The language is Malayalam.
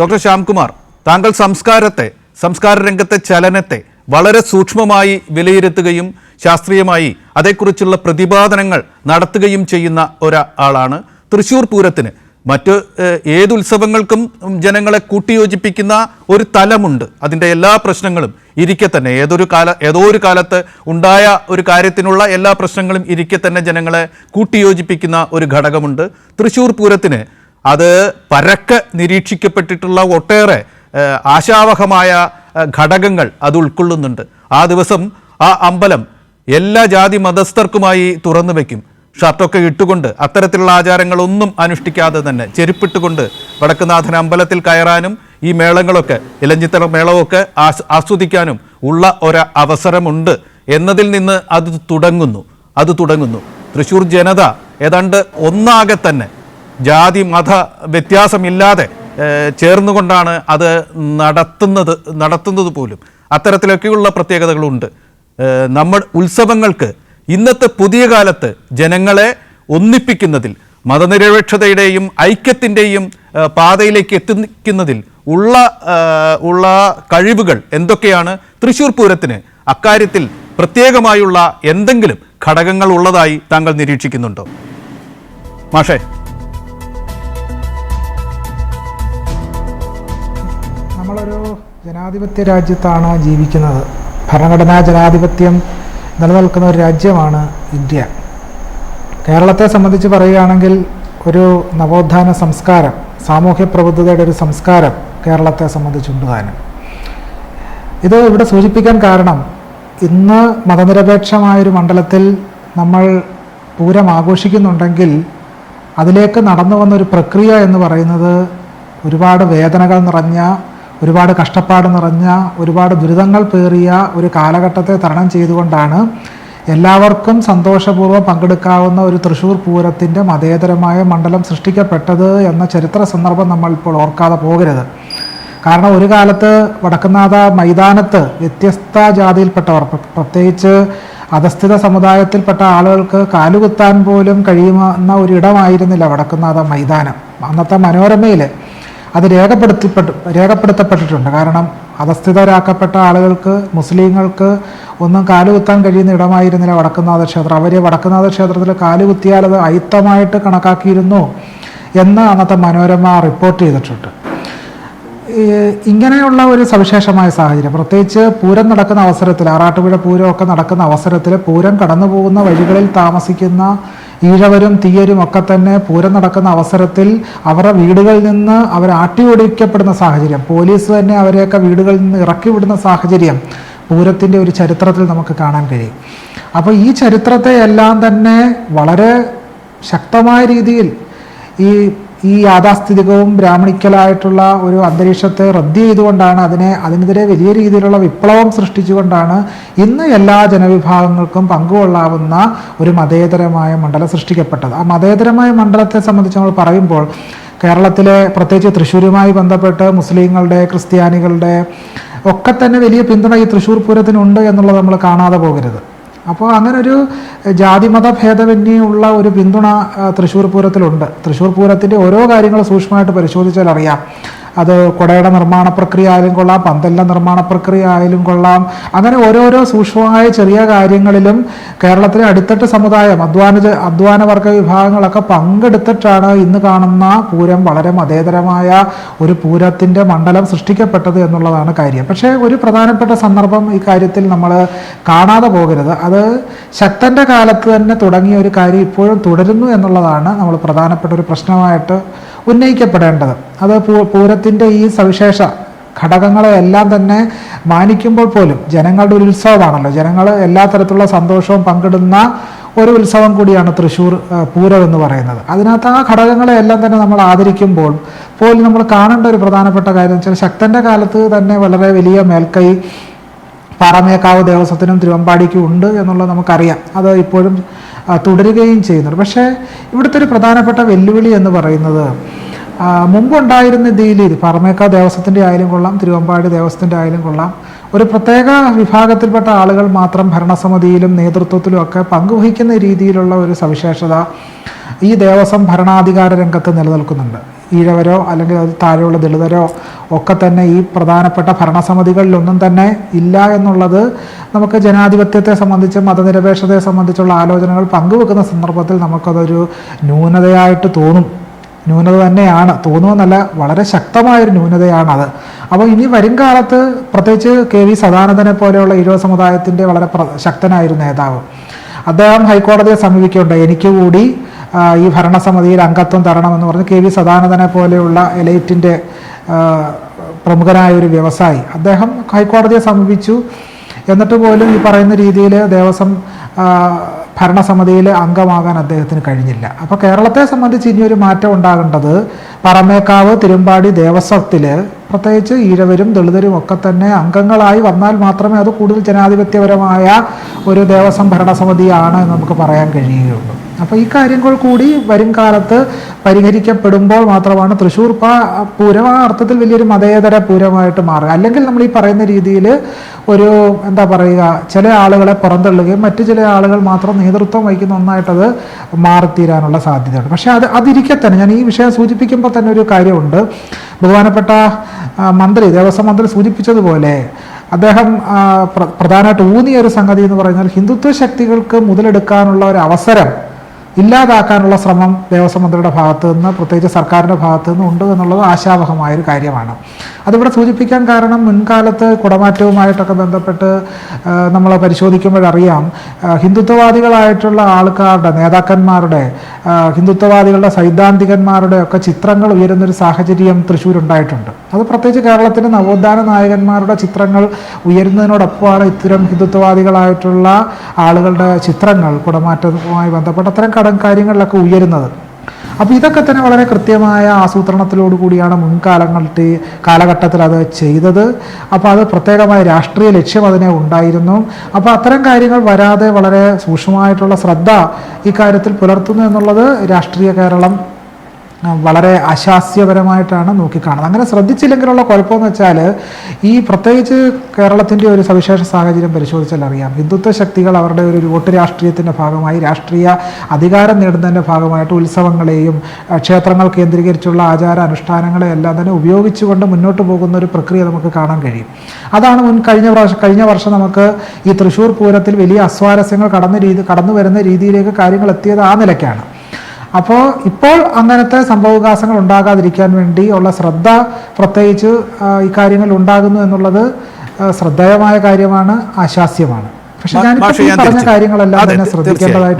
ഡോക്ടർ ശ്യാംകുമാർ താങ്കൾ സംസ്കാരത്തെ സംസ്കാര രംഗത്തെ ചലനത്തെ വളരെ സൂക്ഷ്മമായി വിലയിരുത്തുകയും ശാസ്ത്രീയമായി അതേക്കുറിച്ചുള്ള പ്രതിപാദനങ്ങൾ നടത്തുകയും ചെയ്യുന്ന ഒരാളാണ്. തൃശൂർ പൂരത്തിന് മറ്റ് ഏത് ഉത്സവങ്ങൾക്കും ജനങ്ങളെ കൂട്ടിയോജിപ്പിക്കുന്ന ഒരു തലമുണ്ട്. അതിന്റെ എല്ലാ പ്രശ്നങ്ങളും ഇരിക്കെ തന്നെ. ഏതൊരു കാല ഏതോ ഒരു കാലത്ത് ഉണ്ടായ ഒരു കാര്യത്തിനുള്ള എല്ലാ പ്രശ്നങ്ങളും ഇരിക്കെ തന്നെ ജനങ്ങളെ കൂട്ടിയോജിപ്പിക്കുന്ന ഒരു ഘടകമുണ്ട്. തൃശ്ശൂർ പൂരത്തിന് അത് പരക്കെ നിരീക്ഷിക്കപ്പെട്ടിട്ടുള്ള ഒട്ടേറെ ആശാവഹമായ ഘടകങ്ങൾ അത് ഉൾക്കൊള്ളുന്നുണ്ട്. ആ ദിവസം ആ അമ്പലം എല്ലാ ജാതി മതസ്ഥർക്കുമായി തുറന്നു വയ്ക്കും ഷർട്ടൊക്കെ ഇട്ടുകൊണ്ട് അത്തരത്തിലുള്ള ആചാരങ്ങളൊന്നും അനുഷ്ഠിക്കാതെ തന്നെ ചെരുപ്പിട്ടുകൊണ്ട് വടക്കുനാഥൻ അമ്പലത്തിൽ കയറാനും ഈ മേളങ്ങളൊക്കെ ഇലഞ്ഞിത്തറ മേളമൊക്കെ ആസ് ആസ്വദിക്കാനും ഉള്ള ഒരു അവസരമുണ്ട് എന്നതിൽ നിന്ന് അത് തുടങ്ങുന്നു. അത് തുടങ്ങുന്നു. തൃശ്ശൂർ ജനത ഏതാണ്ട് ഒന്നാകെ തന്നെ ജാതി മത വ്യത്യാസമില്ലാതെ ചേർന്നുകൊണ്ടാണ് അത് നടത്തുന്നത് നടത്തുന്നത് പോലും. അത്തരത്തിലൊക്കെയുള്ള പ്രത്യേകതകളുണ്ട്. നമ്മൾ ഉത്സവങ്ങൾക്ക് ഇന്നത്തെ പുതിയ കാലത്ത് ജനങ്ങളെ ഒന്നിപ്പിക്കുന്നതിൽ മതനിരപേക്ഷതയുടെയും ഐക്യത്തിന്റെയും പാതയിലേക്ക് എത്തിക്കുന്നതിൽ ഉള്ള ഉള്ള കഴിവുകൾ എന്തൊക്കെയാണ്? തൃശ്ശൂർ പൂരത്തിന് അക്കാര്യത്തിൽ പ്രത്യേകമായുള്ള എന്തെങ്കിലും ഘടകങ്ങൾ ഉള്ളതായി താങ്കൾ നിരീക്ഷിക്കുന്നുണ്ടോ? മാഷേ. നമ്മളൊരു ജനാധിപത്യ രാജ്യത്താണ് ജീവിക്കുന്നത്. ഭരണഘടനാ ജനാധിപത്യം നിലനിൽക്കുന്ന ഒരു രാജ്യമാണ് ഇന്ത്യ. കേരളത്തെ സംബന്ധിച്ച് പറയുകയാണെങ്കിൽ ഒരു നവോത്ഥാന സംസ്കാരം സാമൂഹ്യ പ്രബുദ്ധതയുടെ ഒരു സംസ്കാരം കേരളത്തെ സംബന്ധിച്ചുണ്ട് താനും. ഇത് ഇവിടെ സൂചിപ്പിക്കാൻ കാരണം ഇന്ന് മതനിരപേക്ഷമായൊരു മണ്ഡലത്തിൽ നമ്മൾ പൂരം ആഘോഷിക്കുന്നുണ്ടെങ്കിൽ അതിലേക്ക് നടന്നു വന്ന ഒരു പ്രക്രിയ എന്ന് പറയുന്നത് ഒരുപാട് വേദനകൾ നിറഞ്ഞ ഒരുപാട് കഷ്ടപ്പാട് നിറഞ്ഞ ഒരുപാട് ദുരിതങ്ങൾ പേറിയ ഒരു കാലഘട്ടത്തെ തരണം ചെയ്തുകൊണ്ടാണ് എല്ലാവർക്കും സന്തോഷപൂർവം പങ്കെടുക്കാവുന്ന ഒരു തൃശ്ശൂർ പൂരത്തിന്റെ മതേതരമായ മണ്ഡലം സൃഷ്ടിക്കപ്പെട്ടത് എന്ന ചരിത്ര സന്ദർഭം നമ്മൾ ഇപ്പോൾ ഓർക്കാതെ പോകരുത്. കാരണം ഒരു കാലത്ത് വടക്കുന്നാഥ മൈതാനത്ത് വ്യത്യസ്ത ജാതിയിൽപ്പെട്ടവർ പ്രത്യേകിച്ച് അധസ്ഥിത സമുദായത്തിൽപ്പെട്ട ആളുകൾക്ക് കാലുകുത്താൻ പോലും കഴിയുന്ന ഒരിടമായിരുന്നില്ല വടക്കുന്നാഥ മൈതാനം. അന്നത്തെ മനോരമയിൽ അത് രേഖപ്പെടുത്തിപ്പെട്ടു രേഖപ്പെടുത്തപ്പെട്ടിട്ടുണ്ട്. കാരണം അധസ്ഥിതരാക്കപ്പെട്ട ആളുകൾക്ക് മുസ്ലിങ്ങൾക്ക് ഒന്നും കാലുകുത്താൻ കഴിയുന്ന ഇടമായിരുന്നില്ല വടക്കുന്നാഥ ക്ഷേത്രം. അവർ വടക്കുന്നാഥ ക്ഷേത്രത്തിൽ കാലുകുത്തിയാൽ അത് അയിത്തമായിട്ട് കണക്കാക്കിയിരുന്നു എന്ന് അന്നത്തെ മനോരമ റിപ്പോർട്ട് ചെയ്തിട്ടുണ്ട്. ഇങ്ങനെയുള്ള ഒരു സവിശേഷമായ സാഹചര്യം. പ്രത്യേകിച്ച് പൂരം നടക്കുന്ന അവസരത്തിൽ ആറാട്ടുപുഴ പൂരമൊക്കെ നടക്കുന്ന അവസരത്തിൽ പൂരം കടന്നു പോകുന്ന വഴികളിൽ താമസിക്കുന്ന ഈഴവരും തീയരും ഒക്കെ തന്നെ പൂരം നടക്കുന്ന അവസരത്തിൽ അവരുടെ വീടുകളിൽ നിന്ന് അവർ ആട്ടി ഓടിക്കപ്പെടുന്ന സാഹചര്യം പോലീസ് തന്നെ അവരെയൊക്കെ വീടുകളിൽ നിന്ന് ഇറക്കി വിടുന്ന സാഹചര്യം പൂരത്തിന്റെ ഒരു ചരിത്രത്തിൽ നമുക്ക് കാണാൻ കഴിയും. അപ്പോൾ ഈ ചരിത്രത്തെ എല്ലാം തന്നെ വളരെ ശക്തമായ രീതിയിൽ ഈ ഈ യാഥാസ്ഥിതികവും ബ്രാഹ്മണിക്കലായിട്ടുള്ള ഒരു അന്തരീക്ഷത്തെ റദ്ദ് ചെയ്തുകൊണ്ടാണ് അതിനെ അതിനെതിരെ വലിയ രീതിയിലുള്ള വിപ്ലവം സൃഷ്ടിച്ചുകൊണ്ടാണ് ഇന്ന് എല്ലാ ജനവിഭാഗങ്ങൾക്കും പങ്കുകൊള്ളാവുന്ന ഒരു മതേതരമായ മണ്ഡലം സൃഷ്ടിക്കപ്പെട്ടത്. ആ മതേതരമായ മണ്ഡലത്തെ സംബന്ധിച്ച് നമ്മൾ പറയുമ്പോൾ കേരളത്തിലെ പ്രത്യേകിച്ച് തൃശ്ശൂരുമായി ബന്ധപ്പെട്ട് മുസ്ലിങ്ങളുടെ ക്രിസ്ത്യാനികളുടെ ഒക്കെ തന്നെ വലിയ പിന്തുണ ഈ തൃശ്ശൂർ പൂരത്തിനുണ്ട് എന്നുള്ളത് നമ്മൾ കാണാതെ പോകരുത്. അപ്പോൾ അങ്ങനെ ഒരു ജാതിമത ഭേദമന്യുള്ള ഒരു പിന്തുണ തൃശ്ശൂർ പൂരത്തിലുണ്ട്. തൃശ്ശൂർ പൂരത്തിന്റെ ഓരോ കാര്യങ്ങൾ സൂക്ഷ്മമായിട്ട് പരിശോധിച്ചാൽ അറിയാം. അത് കുടയുടെ നിർമ്മാണ പ്രക്രിയ ആയാലും കൊള്ളാം പന്തലിന്റെ നിർമ്മാണ പ്രക്രിയ ആയാലും കൊള്ളാം. അങ്ങനെ ഓരോരോ സൂക്ഷ്മമായ ചെറിയ കാര്യങ്ങളിലും കേരളത്തിലെ അടിത്തട്ട് സമുദായം അധ്വാന അധ്വാനവർഗ അധ്വാന വർഗ വിഭാഗങ്ങളൊക്കെ പങ്കെടുത്തിട്ടാണ് ഇന്ന് കാണുന്ന പൂരം വളരെ മതേതരമായ ഒരു പൂരത്തിന്റെ മണ്ഡലം സൃഷ്ടിക്കപ്പെട്ടത് എന്നുള്ളതാണ് കാര്യം. പക്ഷേ ഒരു പ്രധാനപ്പെട്ട സന്ദർഭം ഈ കാര്യത്തിൽ നമ്മൾ കാണാതെ പോകരുത്. അത് ശക്തന്റെ കാലത്ത് തന്നെ തുടങ്ങിയ ഒരു കാര്യം ഇപ്പോഴും തുടരുന്നു എന്നുള്ളതാണ് നമ്മൾ പ്രധാനപ്പെട്ട ഒരു പ്രശ്നമായിട്ട് ഉന്നയിക്കപ്പെടേണ്ടത്. അത് പൂരത്തിന്റെ ഈ സവിശേഷ ഘടകങ്ങളെ എല്ലാം തന്നെ മാനിക്കുമ്പോൾ പോലും ജനങ്ങളുടെ ഒരു ഉത്സവമാണല്ലോ. ജനങ്ങൾ എല്ലാ തരത്തിലുള്ള സന്തോഷവും പങ്കിടുന്ന ഒരു ഉത്സവം കൂടിയാണ് തൃശ്ശൂർ പൂരം എന്ന് പറയുന്നത്. അതിനകത്ത് ആ ഘടകങ്ങളെ എല്ലാം തന്നെ നമ്മൾ ആദരിക്കുമ്പോൾ പോലും നമ്മൾ കാണേണ്ട ഒരു പ്രധാനപ്പെട്ട കാര്യം വെച്ചാൽ ശക്തന്റെ കാലത്ത് തന്നെ വളരെ വലിയ മേൽക്കൈ പാറമേക്കാവ് ദേവസ്വത്തിനും തിരുവമ്പാടിക്കും ഉണ്ട് എന്നുള്ളത് നമുക്കറിയാം. അത് ഇപ്പോഴും തുടരുകയും ചെയ്യുന്നുണ്ട്. പക്ഷേ ഇവിടുത്തെ ഒരു പ്രധാനപ്പെട്ട വെല്ലുവിളി എന്ന് പറയുന്നത് മുമ്പുണ്ടായിരുന്ന രീതിയിൽ പാറമേക്കാവ് ദേവസ്വത്തിന്റെ ആയാലും കൊള്ളാം തിരുവമ്പാടി ദേവസ്വത്തിന്റെ ആയാലും കൊള്ളാം ഒരു പ്രത്യേക വിഭാഗത്തിൽപ്പെട്ട ആളുകൾ മാത്രം ഭരണസമിതിയിലും നേതൃത്വത്തിലും ഒക്കെ പങ്കുവഹിക്കുന്ന രീതിയിലുള്ള ഒരു സവിശേഷത ഈ ദേവസ്വം ഭരണാധികാര രംഗത്ത് നിലനിൽക്കുന്നുണ്ട്. ഈഴവരോ അല്ലെങ്കിൽ അത് താഴെയുള്ള ദളിതരോ ഒക്കെ തന്നെ ഈ പ്രധാനപ്പെട്ട ഭരണസമിതികളിലൊന്നും തന്നെ ഇല്ല എന്നുള്ളത് നമുക്ക് ജനാധിപത്യത്തെ സംബന്ധിച്ച് മതനിരപേക്ഷതയെ സംബന്ധിച്ചുള്ള ആലോചനകൾ പങ്കുവെക്കുന്ന സന്ദർഭത്തിൽ നമുക്കതൊരു ന്യൂനതയായിട്ട് തോന്നും. ന്യൂനത തന്നെയാണ്. തോന്നുമെന്നല്ല വളരെ ശക്തമായൊരു ന്യൂനതയാണത്. അപ്പോൾ ഇനി വരും കാലത്ത് പ്രത്യേകിച്ച് കെ വി സദാനന്ദനെ പോലെയുള്ള ഈഴവ സമുദായത്തിന്റെ വളരെ ശക്തനായൊരു നേതാവ്. അദ്ദേഹം ഹൈക്കോടതിയെ സമീപിക്കുന്നുണ്ട് എനിക്ക് കൂടി ഈ ഭരണസമിതിയിൽ അംഗത്വം തരണമെന്ന് പറഞ്ഞ് കെ വി സദാനന്ദനെ പോലെയുള്ള എലൈറ്റിന്റെ പ്രമുഖനായ ഒരു വ്യവസായി അദ്ദേഹം ഹൈക്കോടതിയെ സമീപിച്ചു. എന്നിട്ട് പോലും ഈ പറയുന്ന രീതിയിൽ ദേവസ്വം ഭരണസമിതിയിൽ അംഗമാകാൻ അദ്ദേഹത്തിന് കഴിഞ്ഞില്ല. അപ്പോൾ കേരളത്തെ സംബന്ധിച്ച് ഇനിയൊരു മാറ്റം ഉണ്ടാകേണ്ടത് പറമേക്കാവ് തിരുമ്പാടി ദേവസ്വത്തിൽ പ്രത്യേകിച്ച് ഈഴവരും ദളിതരും ഒക്കെ തന്നെ അംഗങ്ങളായി വന്നാൽ മാത്രമേ അത് കൂടുതൽ ജനാധിപത്യപരമായ ഒരു ദേവസ്വം ഭരണസമിതിയാണ് എന്ന് നമുക്ക് പറയാൻ കഴിയുകയുള്ളൂ. അപ്പോൾ ഈ കാര്യങ്ങൾ കൂടി വരും കാലത്ത് പരിഹരിക്കപ്പെടുമ്പോൾ മാത്രമാണ് തൃശ്ശൂർ പൂരം ആ അർത്ഥത്തിൽ വലിയൊരു മതേതര പൂരമായിട്ട് മാറുക. അല്ലെങ്കിൽ നമ്മൾ ഈ പറയുന്ന രീതിയിൽ ഒരു എന്താ പറയുക ചില ആളുകളെ പുറന്തള്ളുകയും മറ്റു ചില ആളുകൾ മാത്രം നേതൃത്വം വഹിക്കുന്ന ഒന്നായിട്ടത് മാറിത്തീരാനുള്ള സാധ്യതയുണ്ട്. പക്ഷേ അത് അതിരിക്കെ തന്നെ ഞാൻ ഈ വിഷയം സൂചിപ്പിക്കുമ്പോൾ തന്നെ ഒരു കാര്യമുണ്ട്. ബഹുമാനപ്പെട്ട മന്ത്രി ദേവസ്വം മന്ത്രി സൂചിപ്പിച്ചതുപോലെ അദ്ദേഹം പ്രധാനമായിട്ട് ഊന്നിയ ഒരു സംഗതി എന്ന് പറഞ്ഞാൽ ഹിന്ദുത്വ ശക്തികൾക്ക് മുതലെടുക്കാനുള്ള ഒരു അവസരം ഇല്ലാതാക്കാനുള്ള ശ്രമം ദേവസ്വം മന്ത്രിയുടെ ഭാഗത്തു നിന്ന് പ്രത്യേകിച്ച് സർക്കാരിന്റെ ഭാഗത്തു നിന്ന് ഉണ്ട് എന്നുള്ളത് ആശാവഹമായൊരു കാര്യമാണ്. അതിവിടെ സൂചിപ്പിക്കാൻ കാരണം മുൻകാലത്ത് കുടമാറ്റവുമായിട്ടൊക്കെ ബന്ധപ്പെട്ട് നമ്മൾ പരിശോധിക്കുമ്പോഴറിയാം ഹിന്ദുത്വവാദികളായിട്ടുള്ള ആൾക്കാരുടെ നേതാക്കന്മാരുടെ ഹിന്ദുത്വവാദികളുടെ സൈദ്ധാന്തികന്മാരുടെ ഒക്കെ ചിത്രങ്ങൾ ഉയരുന്നൊരു സാഹചര്യം തൃശ്ശൂർ ഉണ്ടായിട്ടുണ്ട് അത് പ്രത്യേകിച്ച് കേരളത്തിന്റെ നവോത്ഥാന നായകന്മാരുടെ ചിത്രങ്ങൾ ഉയരുന്നതിനോടൊപ്പമാണ് ഇത്തരം ഹിന്ദുത്വവാദികളായിട്ടുള്ള ആളുകളുടെ ചിത്രങ്ങൾ കുടമാറ്റവുമായി ബന്ധപ്പെട്ട അത്തരം കടം കാര്യങ്ങളിലൊക്കെ ഉയരുന്നത്. അപ്പോൾ ഇതൊക്കെ തന്നെ വളരെ കൃത്യമായ ആസൂത്രണത്തിലോട് കൂടിയാണ് മുൻകാലങ്ങളിൽ കാലഘട്ടത്തിൽ അത് ചെയ്തത്. അപ്പോൾ അത് പ്രത്യേകമായ രാഷ്ട്രീയ ലക്ഷ്യം അതിനെ ഉണ്ടായിരുന്നു. അപ്പോൾ അത്തരം കാര്യങ്ങൾ വരാതെ വളരെ സൂക്ഷ്മമായിട്ടുള്ള ശ്രദ്ധ ഇക്കാര്യത്തിൽ പുലർത്തുന്നു എന്നുള്ളത് രാഷ്ട്രീയ കേരളം വളരെ അശാസ്യപരമായിട്ടാണ് നോക്കിക്കാണുന്നത്. അങ്ങനെ ശ്രദ്ധിച്ചില്ലെങ്കിലുള്ള കുഴപ്പമെന്ന് വെച്ചാൽ ഈ പ്രത്യേകിച്ച് കേരളത്തിന്റെ ഒരു സവിശേഷ സാഹചര്യം പരിശോധിച്ചാൽ അറിയാം. ഹിന്ദുത്വ ശക്തികൾ അവരുടെ ഒരു വോട്ട് രാഷ്ട്രീയത്തിന്റെ ഭാഗമായി രാഷ്ട്രീയ അധികാരം നേടുന്നതിന്റെ ഭാഗമായിട്ട് ഉത്സവങ്ങളെയും ക്ഷേത്രങ്ങൾ കേന്ദ്രീകരിച്ചുള്ള ആചാര അനുഷ്ഠാനങ്ങളെ എല്ലാം തന്നെ ഉപയോഗിച്ചുകൊണ്ട് മുന്നോട്ട് പോകുന്ന ഒരു പ്രക്രിയ നമുക്ക് കാണാൻ കഴിയും. അതാണ് മുൻ കഴിഞ്ഞ പ്രാവശ്യം കഴിഞ്ഞ വർഷം നമുക്ക് ഈ തൃശ്ശൂർ പൂരത്തിൽ വലിയ അസ്വാരസ്യങ്ങൾ കടന്ന രീതി കടന്നു വരുന്ന രീതിയിലേക്ക് കാര്യങ്ങൾ എത്തിയത് ആ നിലയ്ക്കാണ്. അപ്പോൾ ഇപ്പോൾ അങ്ങനത്തെ സംഭവവികാസങ്ങൾ ഉണ്ടാകാതിരിക്കാൻ വേണ്ടി ഉള്ള ശ്രദ്ധ പ്രത്യേകിച്ച് ഇക്കാര്യങ്ങൾ ഉണ്ടാകുന്നു എന്നുള്ളത് ശ്രദ്ധേയമായ കാര്യമാണ് ആശാസ്യമാണ് പക്ഷെ ഞാൻ പറഞ്ഞ കാര്യങ്ങളെല്ലാം തന്നെ തീർച്ചയായും.